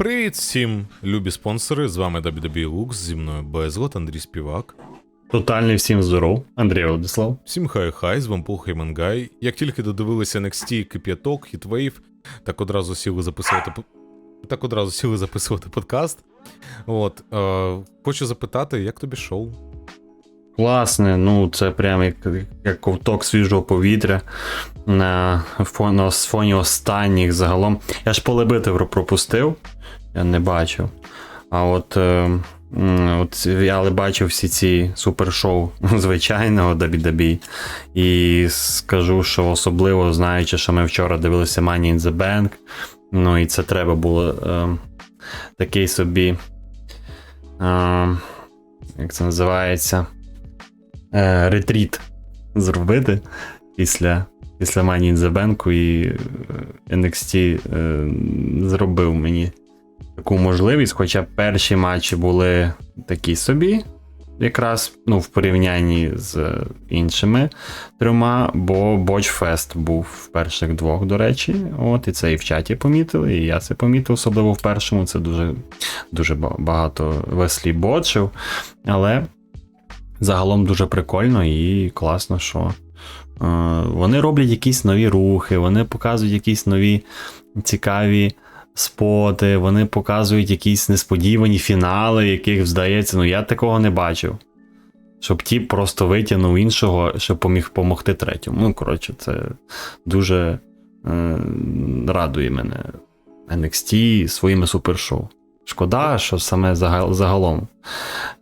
Привіт всім, любі спонсори. З вами WWE Lux, зі мною Безлот, Андрій Співак. Тотальний всім здоров, Андрій Владислав. Всім хай хай, з вами Пул Хеймангай. Як тільки додивилися NXT, Кип'яток, Хітвейв, так одразу сіли записувати так одразу сіли записувати подкаст. От, е, хочу запитати, як тобі шоу? Класне, ну це прям як, як ковток свіжого повітря на фоні, фоні останніх загалом. Я ж поле битви пропустив, я не бачив. А от, е, от я але бачив всі ці супершоу звичайного WWE. І скажу, що особливо знаючи, що ми вчора дивилися Money in the Bank. Ну і це треба було е, такий собі. Е, як це називається? Е, ретріт зробити після, після Money in the Bank і е, NXT е, зробив мені таку можливість, хоча перші матчі були такі собі, якраз ну, в порівнянні з іншими трьома, бо Бочфест був в перших двох, до речі. От, і це і в чаті помітили, і я це помітив, особливо в першому. Це дуже, дуже багато веслі бочив. Але загалом дуже прикольно і класно, що е, вони роблять якісь нові рухи, вони показують якісь нові цікаві споти, вони показують якісь несподівані фінали, яких, здається, ну я такого не бачив. Щоб ті просто витягнув іншого, щоб поміг допомогти третьому. Ну, коротше, це дуже е, радує мене NXT своїми супершоу. Шкода, що саме загал- загалом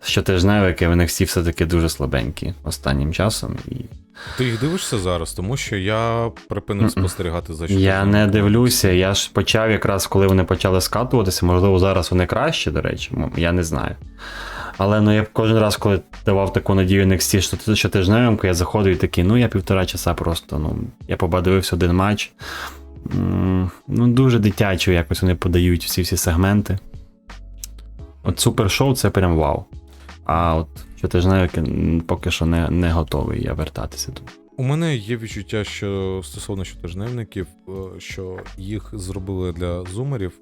щотижневики в NXT все-таки дуже слабенькі останнім часом. І Ти їх дивишся зараз, тому що я припинив Мгм. спостерігати за я не дивлюся, я ж почав якраз, коли вони почали скатуватися, можливо, зараз вони кращі, до речі, я не знаю. Але ну я кожен раз, коли давав таку надію NXT, що ти щотижневимку, я заходив і такий, ну я півтора часа просто, ну, я подивився один матч. Ну, дуже дитячо якось вони подають всі всі сегменти. От супершоу це прям вау. А от щотижневики поки що не, не готовий я вертатися тут. У мене є відчуття, що стосовно щотижневників, е, що їх зробили для зумерів,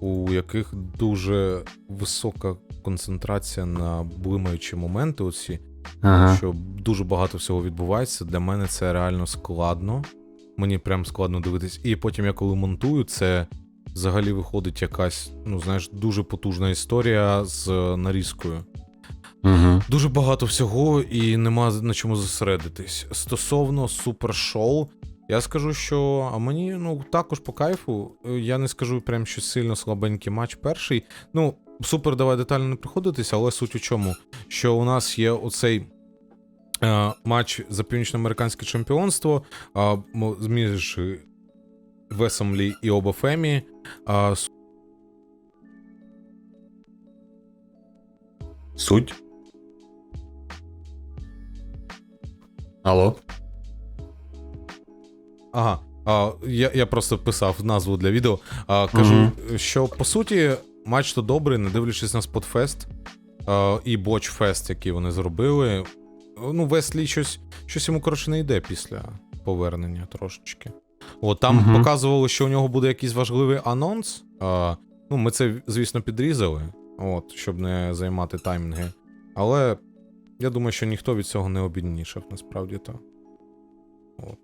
у яких дуже висока концентрація на блимаючі моменти. Оці, Ага. що дуже багато всього відбувається. Для мене це реально складно. Мені прям складно дивитись. І потім я коли монтую, це взагалі виходить якась, ну знаєш, дуже потужна історія з е, нарізкою. Угу. Дуже багато всього і нема на чому зосередитись. Стосовно супершоу, я скажу, що а мені ну також по кайфу. Е, Я не скажу прям що сильно слабенький матч перший. Ну, супер, давай детально не приходитись, але суть у чому, що у нас є оцей. е, Матч за північноамериканське чемпіонство між Весомлі і Обафемі. А, с- Суть. Алло. Ага. А, я, я просто писав назву для відео. А, кажу, Мгм. що по суті, матч то добрий, не дивлячись на Спотфест а, і Бочфест, який вони зробили. Ну, Веслі щось, щось йому коротше не йде після повернення трошечки. От там Мгм. показували, що у нього буде якийсь важливий анонс. А, ну, ми це, звісно, підрізали, от, щоб не займати таймінги. Але я думаю, що ніхто від цього не обіднішав, насправді то. От.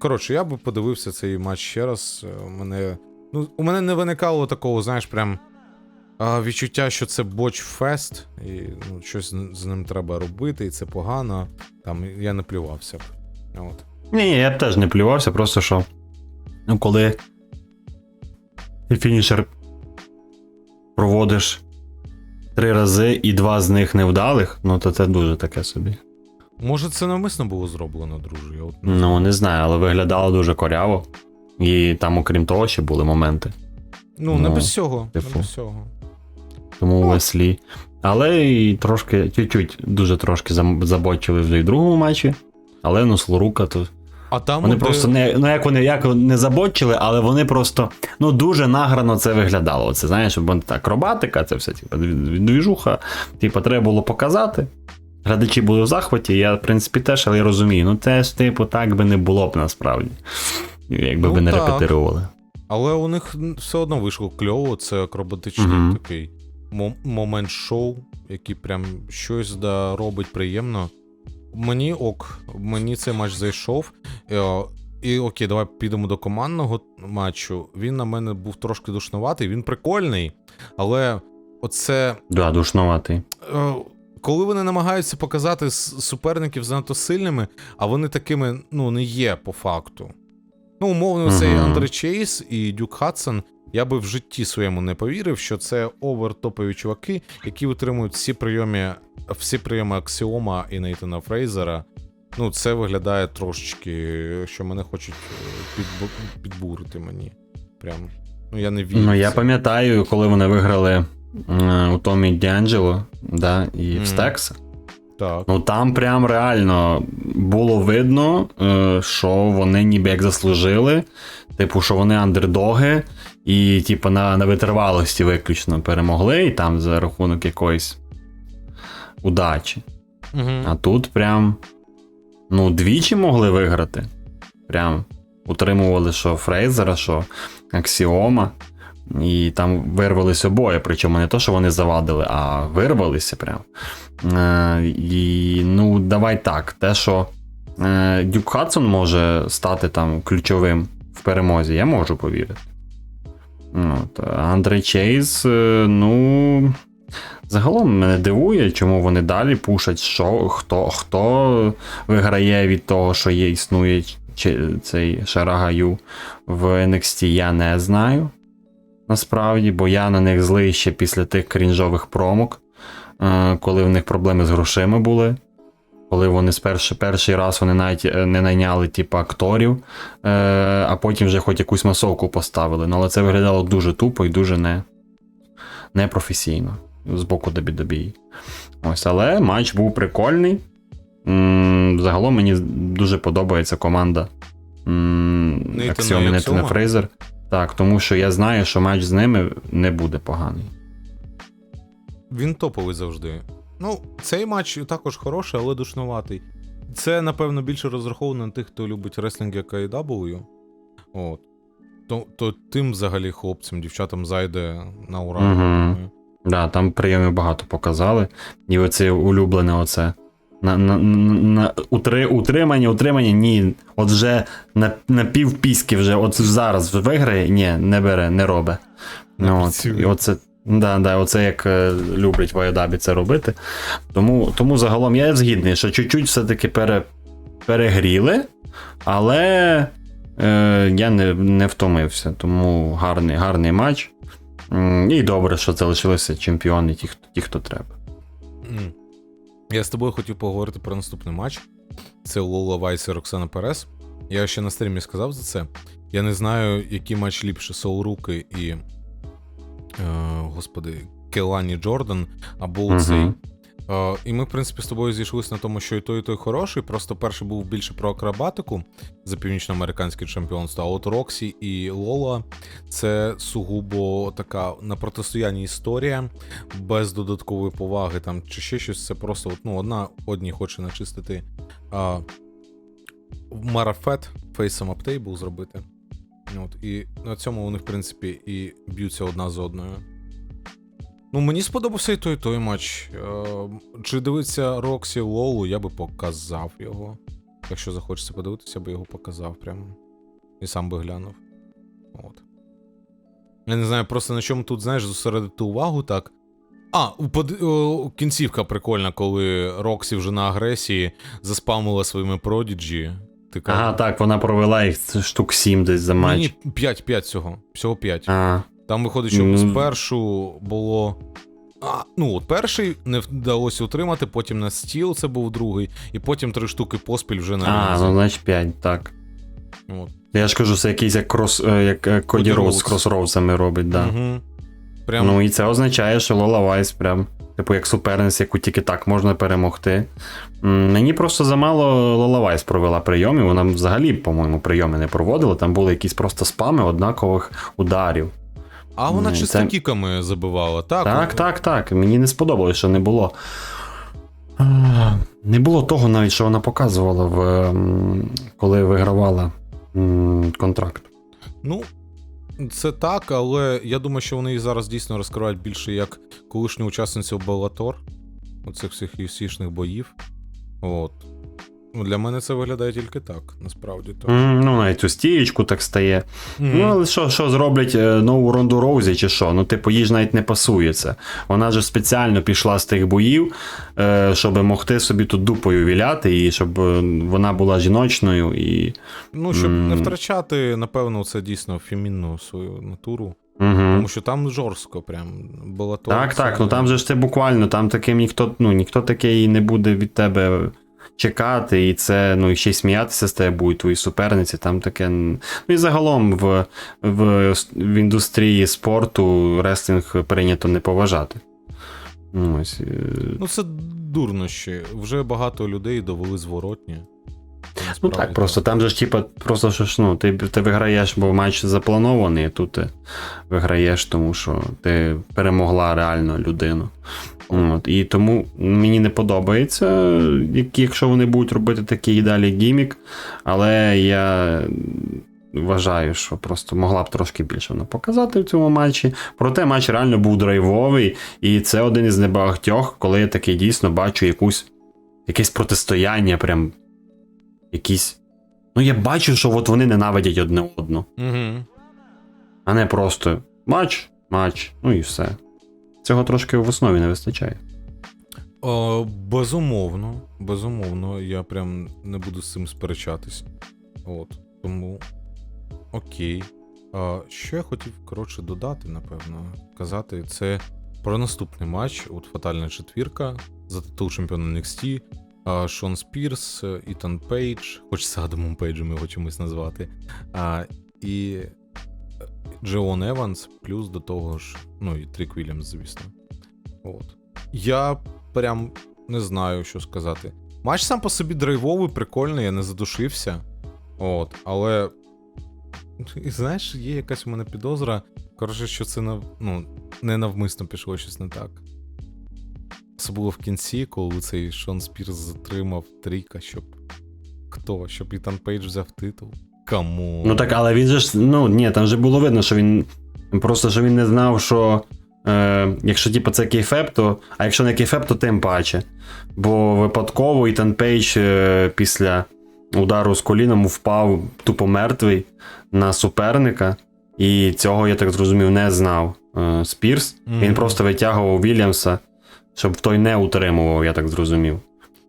Коротше, я би подивився цей матч ще раз. Е, У мене, ну, у мене не виникало такого, знаєш, прям а, відчуття, що це боч-фест, і ну, щось з- ним треба робити, і це погано. Там я не плювався. От. Ні, ні, я б теж не плювався, просто що. Ну, коли ти фінішер проводиш три рази і два з них невдалих, ну то це дуже таке собі. Може, це навмисно було зроблено, друже. Я от не Ну, не знаю, але виглядало дуже коряво. І там, окрім того, ще були моменти. Ну, не Ну, без цього. Не типу. без цього. Тому Веслі. Але і трошки, чуть-чуть, дуже трошки забочили вже і в другому матчі. Але ну, Слорука то. А там Вони де- просто не. Ну як вони як не забочили, але вони просто ну дуже награно це виглядало. Це знаєш, бо так, акробатика, це все, типу, двіжуха. Типу, треба було показати. Глядачі були в захваті, я, в принципі, теж, але я розумію. Ну, це ж, типу, так би не було б насправді. Якби Ну, ви не так. репетирували. Але у них все одно вийшло кльово, це акробатичний Мгм. такий момент шоу, який прям щось да робить приємно. Мені ок, мені цей матч зайшов. Е, І окей, давай підемо до командного матчу. Він на мене був трошки душнуватий, він прикольний, але оце Да, душноватий. Е, коли вони намагаються показати суперників занадто сильними, а вони такими ну, не є по факту. Ну, умовно, цей Мгм. Андре Чейз і Дюк Хадсон, я би в житті своєму не повірив, що це овертопові чуваки, які витримують всі прийоми, всі прийоми Аксіома і Нейтана Фрейзера. Ну, це виглядає трошечки, що мене хочуть е, підбу- підбурити мені. Прям. Ну, я не вірю. Ну, я пам'ятаю, коли вони виграли е, у Томі Д'Анджело, да, і Мгм. в Стекс. Так. Ну там прям реально було видно, е, що вони ніби як заслужили. Типу, що вони андердоги, і, типу, на, на витривалості виключно перемогли, і там за рахунок якоїсь удачі. Угу. А тут прям ну, двічі могли виграти. Прям утримували, що Фрейзера, що Аксіома. І там вирвались обоє. Причому не то, що вони завадили, а вирвалися прям. Е, і ну, давай так. Те, що е, Дюк Хадсон може стати там ключовим в перемозі, я можу повірити. От, Андрей Чейз, е, ну. Загалом мене дивує, чому вони далі пушать, що хто, хто виграє від того, що є існує чи, цей Шарагаю в NXT, я не знаю. Насправді, бо я на них злий ще після тих крінжових промок, е, коли в них проблеми з грошима були. Коли вони спершу перший раз вони навіть е, не найняли типу, акторів, е, а потім вже хоч якусь масовку поставили. Ну, але це виглядало дуже тупо і дуже не, непрофесійно з боку WWE. Ось, але матч був прикольний. М, Загалом мені дуже подобається команда Нейтана Аксіома? Фрейзер. Так, тому що я знаю, що матч з ними не буде поганий. Він топовий завжди. Ну, цей матч також хороший, але душнуватий. Це, напевно, більше розраховано на тих, хто любить реслінг як AEW. От. То, то тим взагалі хлопцям, дівчатам зайде на ура. Думаю. Да, там прийомів багато показали. І оце улюблене оце. На, на, на, на утри, утримання, утримання, ні. От вже на, на півпіски вже, от зараз виграє, ні, не бере, не робить. Не Ну, от, і оце, да, да, оце як е, люблять в Айдабі це робити. Тому, тому загалом я згідний, що чуть-чуть все-таки пере, перегріли, але е, я не, не втомився. Тому гарний, гарний матч. І добре, що залишилися чемпіони, ті, хто, ті, хто треба. Я з тобою хотів поговорити про наступний матч. Це Лола Вайс і Роксана Перес. Я ще на стрімі сказав за це. Я не знаю, який матч ліпше Соуруки і. Е, господи, Келані Джордан або Мгм. цей. Е, і ми, в принципі, з тобою зійшлися на тому, що і той, і той хороший. Просто перший був більше про акробатику за північноамериканське чемпіонство. А от Роксі і Лола це сугубо така на протистоянні історія, без додаткової поваги там чи ще щось. Це просто от, ну, одна одній хоче начистити а, марафет фейсом аптейбл зробити. От, і на цьому вони, в принципі, і б'ються одна з одною. Ну, мені сподобався і той той матч. Е, чи дивиться Роксі Лолу, я би показав його. Якщо захочеться подивитися, я би його показав прямо. І сам би глянув. От. Я не знаю, просто на чому тут, знаєш, зосередити увагу так. А, под... о, кінцівка прикольна, коли Роксі вже на агресії заспамила своїми продіджі. Кажеш, Ага, так, вона провела їх штук 7 десь за матч. Ні, 5, 5 всього. Всього 5. А, Там виходить, що Ну. спершу було. А, ну, от перший не вдалося утримати, потім на стіл це був другий, і потім три штуки поспіль вже на а ну значить 5, так. От. Я ж кажу, це якийсь як крос, е, як е, Коді Роуз з Роуз. кросроудсами робить, да. Угу. Прям Ну і це означає, що Лола Вайс прям, типу, як суперниць, яку тільки так можна перемогти. Мені просто замало Лола Вайс провела прийоми. Вона взагалі, по-моєму, прийоми не проводила. Там були якісь просто спами однакових ударів. А вона Ні, чисто це- кіками забивала, так? Так, так, так. Мені не сподобалось, що не було. Не було того навіть, що вона показувала, в, коли вигравала контракт. Ну, Це так, але я думаю, що вони її зараз дійсно розкривають більше як колишню учасницю Балатор. оцих всіх юсішних боїв. От. Ну, для мене це виглядає тільки так, насправді. То. М, Ну, навіть цю стієчку так стає. Мгм. Ну, але що, що зроблять е, нову Ронду Роузі чи що? Ну, типу, їй ж навіть не пасує це. Вона ж спеціально пішла з тих боїв, е, щоб могти собі тут дупою віляти, і щоб е, вона була жіночною. І... Ну, щоб не втрачати, напевно, це дійсно фемінну свою натуру. Угу. Тому що там жорстко, прям Беллатор. Так, так, ну там же ж це буквально, там таким ніхто, ну, ніхто такий не буде від тебе чекати, і це, ну, і ще й сміятися з тебе будуть твої суперниці, там таке. Ну і загалом в, в, в індустрії спорту реслінг прийнято не поважати. Ось, е, Ну, це дурнощі. Вже багато людей довели зворотні. Ну так, просто там же ж, типа, просто що ж, ну, ти, ти виграєш, бо матч запланований, а тут ти виграєш, тому що ти перемогла реально людину. От, і тому мені не подобається, якщо вони будуть робити такий і далі гімік, але я вважаю, що просто могла б трошки більше вона показати в цьому матчі. Проте матч реально був драйвовий, і це один із небагатьох, коли я таки дійсно бачу якусь, якесь протистояння, прям якісь. Ну, я бачу, що от вони ненавидять одне одну, Угу. а не просто матч, матч, ну і все. Цього трошки в основі не вистачає. О, безумовно, безумовно, я прям не буду з цим сперечатись. От, тому. Окей. А, що я хотів, коротше, додати, напевно, казати, це про наступний матч. От фатальна четвірка за титул чемпіона NXT. Шон Спірс, Ітан Пейдж, хочеться Адамом Пейджем його чомусь назвати. А, і е, Джеон Еванс, плюс до того ж, ну і Трік Вільямс, звісно. От. Я прям не знаю, що сказати. Матч сам по собі драйвовий, прикольний, я не задушився. От, але. І знаєш, є якась у мене підозра. Коротше, що це нав... ну, не навмисно пішло щось не так. Особливо в кінці, коли цей Шон Спірс затримав трійка, щоб. Хто? Щоб Ітан Пейдж взяв титул. Кому? Ну так, але він же ж, ну ні, там же було видно, що він. Просто що він не знав, що. Е, якщо типу, це кейфеп, то. А якщо не кейфеп, то тим паче. Бо випадково Ітан Пейдж е, після удару з коліном впав тупо мертвий на суперника. І цього, я так зрозумів, не знав е, Спірс. Мгм. Він просто витягував Вільямса, щоб той не утримував, я так зрозумів.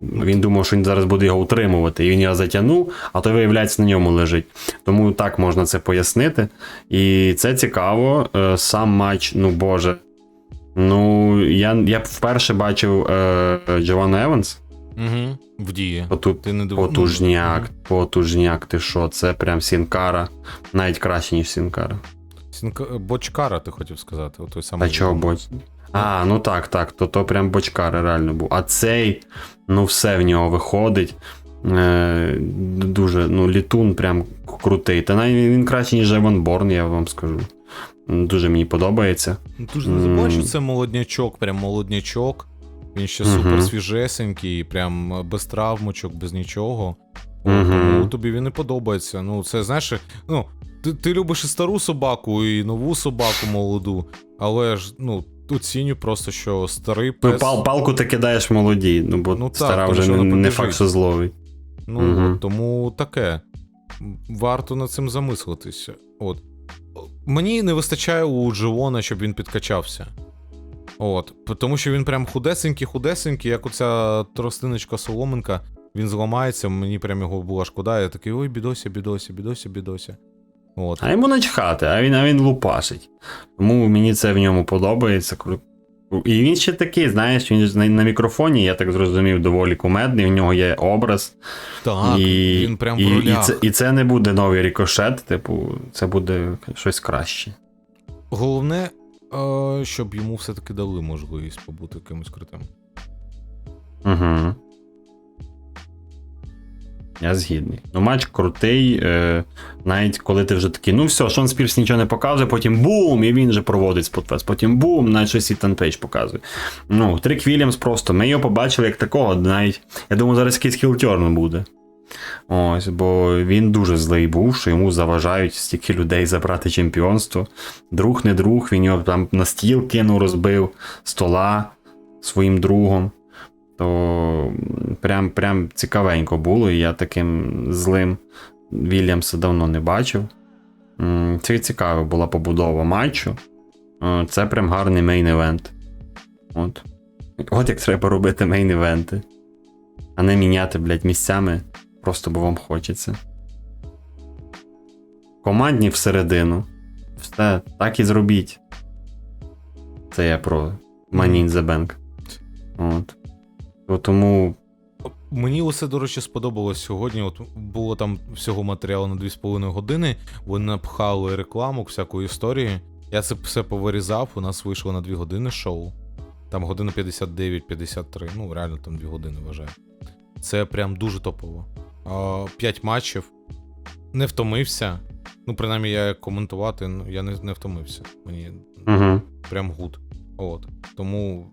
Він думав, що він зараз буде його утримувати, і він його затягнув, а той, виявляється, на ньому лежить. Тому так можна це пояснити. І це цікаво. Е, Сам матч, ну боже. Ну, я, я вперше бачив е, Джованну Еванс. Угу. В дії. Поту, Ти не див- потужняк, ну, потужняк, ти що? Це прям Сінкара. Навіть краще, ніж Сінкара. Сінка- Бочкара, ти хотів сказати, той самий. Та чого боч? А, ну так, так, то то прям бочкар реально був. А цей, ну все в нього виходить. Е, дуже, ну, літун прям крутий. Та навіть він, краще, ніж Еван Борн, я вам скажу. Дуже мені подобається. Ну, Ти ж не забувай, що це молоднячок, прям молоднячок. Він ще Мгм. супер свіжесенький, прям е, без травмочок, без нічого. Мгм. Тому тобі він не подобається. Ну, це знаєш, ну, ти, ти любиш і стару собаку, і нову собаку молоду, але ж, ну, оціню просто, що старий Ну, пес. пал, палку ти кидаєш молоді, ну бо Ну так, стара вже не, не факт, що зловий. Ну, Мгм. тому таке. Варто над цим замислитися. От. Мені не вистачає у Джеона, щоб він підкачався. От. Тому що він прям худесенький, худесенький, як оця тростиночка соломинка, він зламається, мені прям його була шкода. Я такий, ой, бідося, бідося, бідося, бідося. От. А йому начхати, а він, а він лупашить. Тому мені це в ньому подобається. І він ще такий, знаєш, він на, на мікрофоні, я так зрозумів, доволі кумедний, у нього є образ. Так, і, він прям в і, і, це, і це не буде новий рікошет, типу, це буде щось краще. Головне, е, щоб йому все-таки дали можливість побути кимось крутим. Угу. Я згідний. Ну, матч крутий, е, навіть коли ти вже такий, ну все, Шон Спірс нічого не показує, потім бум, і він вже проводить спотфест, потім бум, навіть щось Ітан Пейдж показує. Ну, Трік Вільямс просто, ми його побачили як такого, навіть, я думаю, зараз якийсь хілтерн буде. Ось, бо він дуже злий був, що йому заважають стільки людей забрати чемпіонство. Друг не друг, він його там на стіл кинув, розбив стола своїм другом. То прям, прям цікавенько було, і я таким злим Вільямса давно не бачив. Це цікава була побудова матчу. Е, Це прям гарний мейн-евент. От. От як треба робити мейн-івенти. А не міняти, блядь, місцями, просто бо вам хочеться. Командні всередину. Все, так і зробіть. Це я про Money in the. От. То Тому Мені усе, до речі, сподобалось сьогодні. От було там всього матеріалу на 2,5 години. Вони напхали рекламу, всяку історії. Я це все повирізав. У нас вийшло на 2 години шоу. Там година 59-53. Ну, реально там 2 години вважаю. Це прям дуже топово. П'ять матчів. Не втомився. Ну, принаймні, я коментувати, ну, я не, не втомився. Мені угу. прям гуд. От. Тому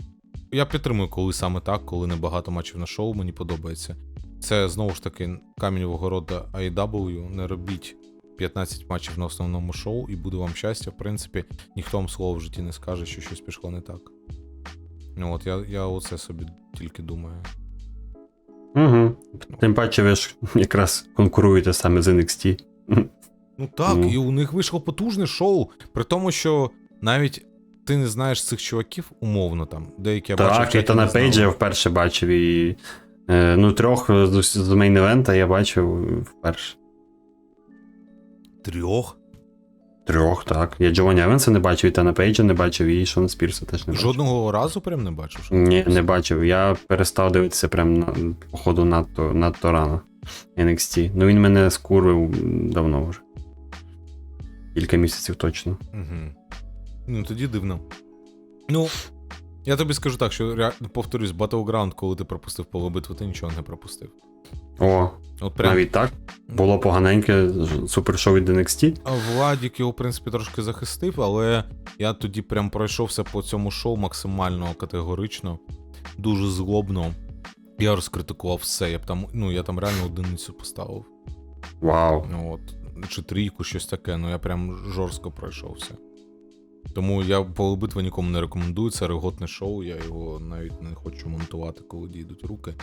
я підтримую, коли саме так, коли небагато матчів на шоу, мені подобається. Це знову ж таки камінь вогорода AEW. Не робіть 15 матчів на основному шоу, і буде вам щастя. В принципі, ніхто вам слова в житті не скаже, що щось пішло не так. Ну от, я, я оце собі тільки думаю. Угу. Тим паче, ви ж якраз конкуруєте саме з NXT. Ну так, Ну. і у них вийшло потужне шоу, при тому, що навіть ти не знаєш цих чуваків умовно там. Деякі я бачив, Так, і то на пейджі я вперше бачив і. е, Ну, трьох з, з мейн-евента я бачив вперше. Трьох. Трьох, так. Я Джованні Евенса не бачив, і Тана Пейджа не бачив, і Шона Спірса теж не бачив. Жодного разу прям не бачив. Ні, не бачив. Я перестав дивитися прям на походу надто, надто рано. NXT. Ну він мене скурив давно вже. Кілька місяців точно. Угу. Ну, тоді дивно. Ну, я тобі скажу так, що повторюсь, Battleground, коли ти пропустив полобитву, ти нічого не пропустив. О, От прям навіть так. Було поганеньке супершоу від NXT. Владік його, в принципі, трошки захистив, але я тоді прям пройшовся по цьому шоу максимально категорично, дуже злобно. Я розкритикував все. Я б там, ну, я там реально одиницю поставив. Вау. Ну, От, чи трійку, щось таке, ну я прям жорстко пройшовся. Тому я полобитва нікому не рекомендую, це реготне шоу, я його навіть не хочу монтувати, коли дійдуть руки.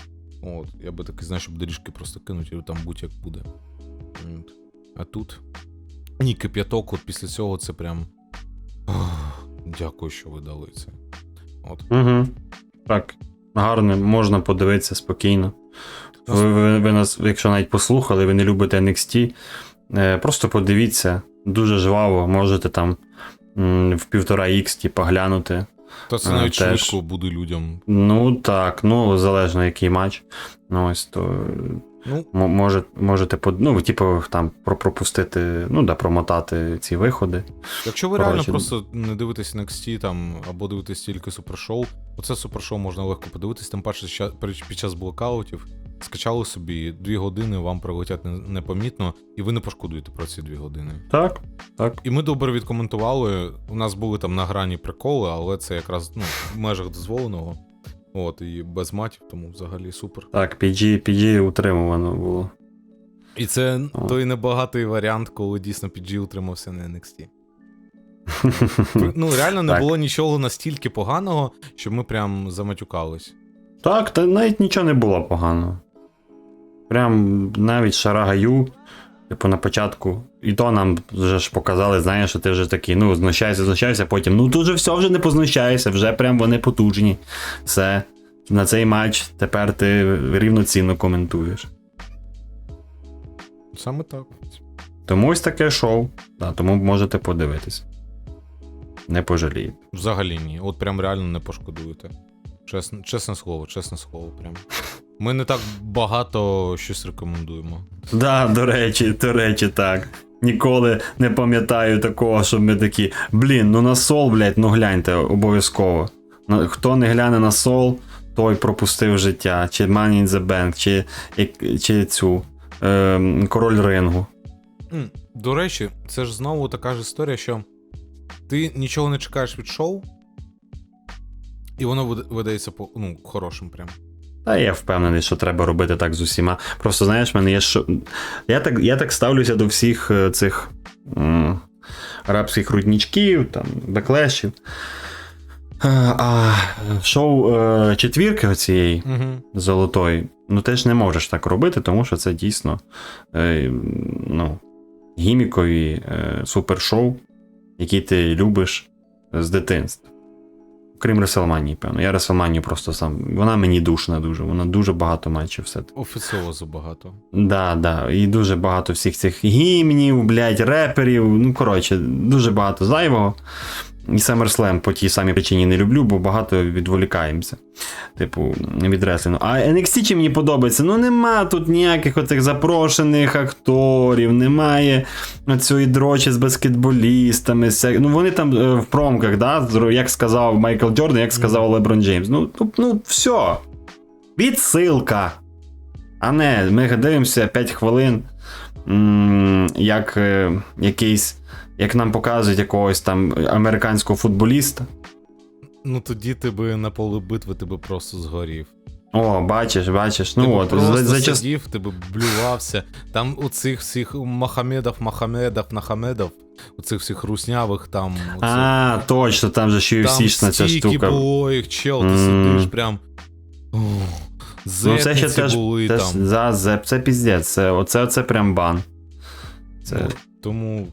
От, я би такий, знаєш, щоб доріжки просто кинуть, і там будь-як буде. От. А тут. Ні, кип'яток, от після цього це прям. Ох, Дякую, що ви дали це. От. Угу. Так. Гарно, можна подивитися спокійно. Ви, ви, ви нас, якщо навіть послухали, ви не любите NXT, е, просто подивіться, дуже жваво, можете там в півтора ікс типа глянути. Та це навіть теж. швидко буде людям. Ну так, ну залежно який матч. Ну ось то Ну, може, можете ну, типу, там пропустити, ну да, промотати ці виходи. Якщо ви Коротше, реально просто не дивитесь NXT там або дивитесь тільки супершоу, оце супершоу можна легко подивитись, тим паче під час блокаутів скачали собі дві години, вам прилетять непомітно, і ви не пошкодуєте про ці дві години. Так, так. І ми добре відкоментували. У нас були там на грані приколи, але це якраз ну, в межах дозволеного. От, і без матів, тому взагалі супер. Так, PG, PG утримувано було. І це О. той небагатий варіант, коли дійсно PG утримався на NXT. Ну, реально не Так. було нічого настільки поганого, щоб ми прям заматюкались. Так, та навіть нічого не було поганого. Прям навіть шарагаю, типу, на початку. І то нам вже ж показали, знаєш, що ти вже такий, ну, знущайся, знущайся, потім. Ну тут же все вже не познущайся, вже прям вони потужні. Все. На цей матч тепер ти рівноцінно коментуєш. Саме так. Тому ось таке шоу. Да, тому можете подивитись. Не пожалієте. Взагалі ні. От прям реально не пошкодуєте. Чесне, чесне слово, чесне слово, прям. Ми не так багато щось рекомендуємо. Да, до речі, до речі, так. Ніколи не пам'ятаю такого, щоб ми такі. Блін, ну на сол, блядь, ну гляньте, обов'язково. Хто не гляне на сол, той пропустив життя, чи Money in the Bank, чи, чи цю е, король рингу. До речі, це ж знову така ж історія, що ти нічого не чекаєш від шоу, і воно видається ну, хорошим прям. Та я впевнений, що треба робити так з усіма. Просто знаєш, мене є що. Я так, я так ставлюся до всіх е, цих м, арабських руднічків, там, беклешів. Е, А шоу е, четвірки оцієї Угу. золотої, ну ти ж не можеш так робити, тому що це дійсно е, ну, гімікові е, супершоу, які ти любиш з дитинства. Крім Реселманії, певно. Я Реселманію просто сам. Вона мені душна дуже, вона дуже багато матчів все. Офісово забагато. Да, да. І дуже багато всіх цих гімнів, блядь, реперів. Ну, коротше, дуже багато зайвого. І SummerSlam по тій самій причині не люблю, бо багато відволікаємося. Типу, від реслінгу. А NXT чи мені подобається? Ну нема тут ніяких оцих запрошених акторів, немає цієї дрочі з баскетболістами. Ну вони там е, в промках, да, як сказав Майкл Джордан, як сказав Леброн Джеймс. Ну, ну, ну все. Відсилка. А не, ми дивимося 5 хвилин, як е, якийсь, як нам показують якогось там американського футболіста. Ну тоді ти би на поле битви ти би просто згорів. О, бачиш, бачиш. ти Ну от, за, за час... сидів, ти би блювався. Там у цих всіх Махамедов, Махамедов, Нахамедов, у цих всіх руснявих там. оце- А, точно, там же ще там UFC-шна ця штука. було їх, чел, ти М. сидиш прям. О, Ну, це ще теж, були теж там. за, за, це піздець, це, оце, оце прям бан. Це, Тому.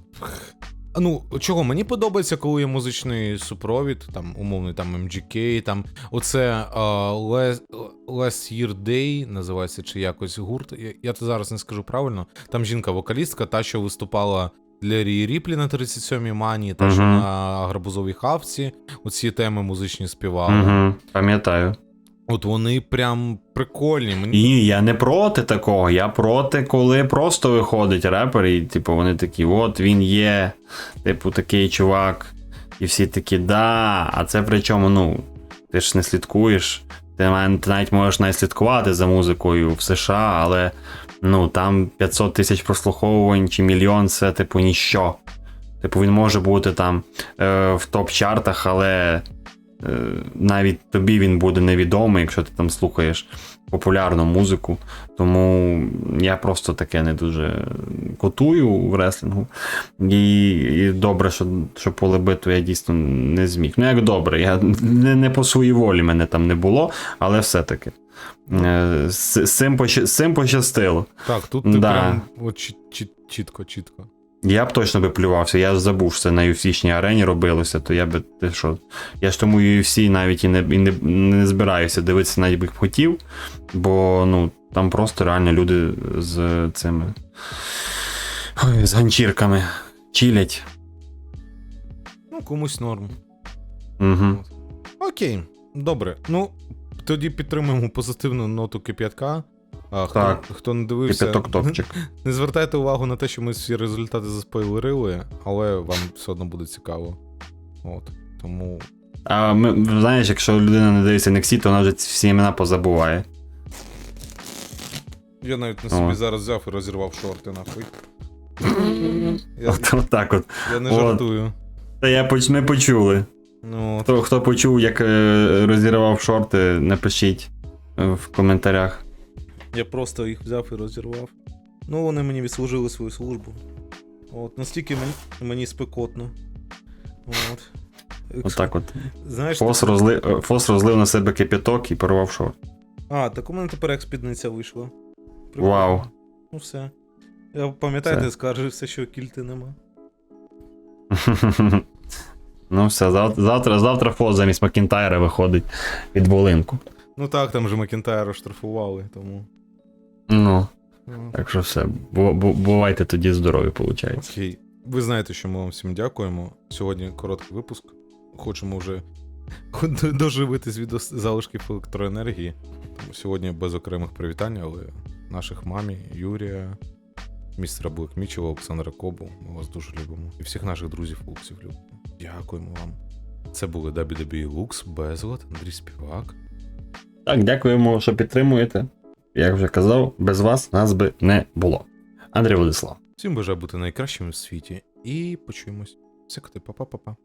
Ну, чого, мені подобається, коли є музичний супровід, там, умовний там MGK, там оце а, Last, Last Year Day називається, чи якось гурт. Я, я то зараз не скажу правильно. Там жінка-вокалістка, та, що виступала для Рії Ріплі на 37-й мані, та, що на Гарбузовій хавці, оці теми музичні співали. угу, пам'ятаю. От вони прям прикольні. Мені І я не проти такого, я проти, коли просто виходить репер, і типу вони такі, от він є, типу, такий чувак. І всі такі, да. А це причому, ну, ти ж не слідкуєш. Ти, навіть можеш навіть слідкувати за музикою в США, але ну, там 500 тисяч прослуховувань чи мільйон це, типу, ніщо. Типу, він може бути там е, в топ-чартах, але навіть тобі він буде невідомий, якщо ти там слухаєш популярну музику. Тому я просто таке не дуже котую в реслінгу. І, і добре, що, що поле биту я дійсно не зміг. Ну, як добре, я не, не по своїй волі мене там не було, але все-таки. Е, З, цим, пощастило. так, тут ти Да. прям от, чіт, чіт, чітко, чітко. Я б точно би плювався, я ж забув, що це на UFC арені робилося, то я би ти що. Я ж тому UFC навіть і не, і не, не збираюся дивитися, навіть би хотів, бо ну, там просто реально люди з цими. Ой, з ганчірками чилять. Ну, комусь норм. Угу. Окей, добре. Ну, тоді підтримуємо позитивну ноту кип'ятка. А, хто, Так. хто не дивився, Кипяток топчик. не звертайте увагу на те, що ми всі результати заспойлерили, але вам все одно буде цікаво. От. Тому. А ми, знаєш, якщо людина не дивиться NXT, то вона вже всі імена позабуває. Я навіть на собі О. зараз взяв і розірвав шорти, нахуй. Я, От, от так от. я не От. жартую. Та я поч... ми почули. Ну, от. Хто, хто почув, як е, розірвав шорти, напишіть в коментарях. Я просто їх взяв і розірвав. Ну, вони мені відслужили свою службу. От, настільки мені, мені спекотно. От. Отак от. Знаєш, Фос розлив, е, Фос розлив на себе кипяток і порвав шорт. А, так у мене тепер як спідниця вийшла. Прикольно. Вау. Ну все. Я пам'ятаєте, скаржився, що кільти нема. ну все, завтра, завтра Фос замість Макінтайра виходить від Волинку. Ну так, там же Макінтайра штрафували, тому. Ну, так що все. Бу- бу- Бувайте тоді здорові, виходить. Окей. Ви знаєте, що ми вам всім дякуємо. Сьогодні короткий випуск. Хочемо вже доживитись від залишків електроенергії. Тому сьогодні без окремих привітань, але наших мамі, Юрія, містера Бликмічева, Олександра Кобу. Ми вас дуже любимо. І всіх наших друзів Луксів любимо. Дякуємо вам. Це були WWE Lux, Безлад, Андрій Співак. Так, дякуємо, що підтримуєте. Як вже казав, без вас нас би не було. Андрій Владислав. Всім бажаю бути найкращим у світі і почуємось. Все коти, па-па-па-па.